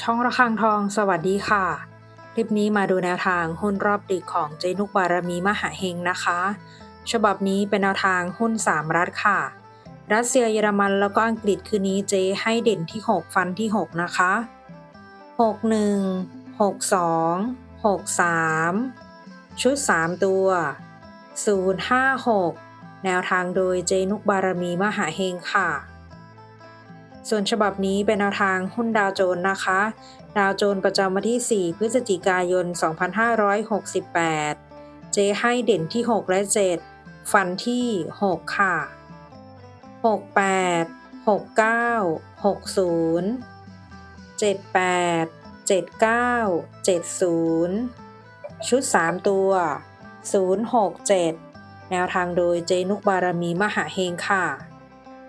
ช่องระฆังทองสวัสดีค่ะ คลิปนี้มาดูแนวทางหุ้นรอบดึกของเจนุกบารมีมหาเฮงนะคะ ฉบับนี้เป็นแนวทางหุ้น 3 รัฐค่ะ รัสเซียเยอรมันแล้วก็อังกฤษคืนนี้เจให้เด่นที่ 6 ฟันที่ 6 นะคะ 61 62 63 ชุด 3 ตัว 056 แนวทางโดยเจนุกบารมีมหาเฮงค่ะ ส่วนฉบับนี้เป็นแนวทางหุ้นดาวโจน์นะคะ ดาวโจน์ประจำวันที่ 4 พฤศจิกายน 2568 เจให้เด่นที่ 6 และ 7 ฟันที่ 6 ค่ะ 68 69 60 78 79 70 ชุด 3 ตัว 067 แนวทางโดยเจนุกบารมีมหาเฮงค่ะ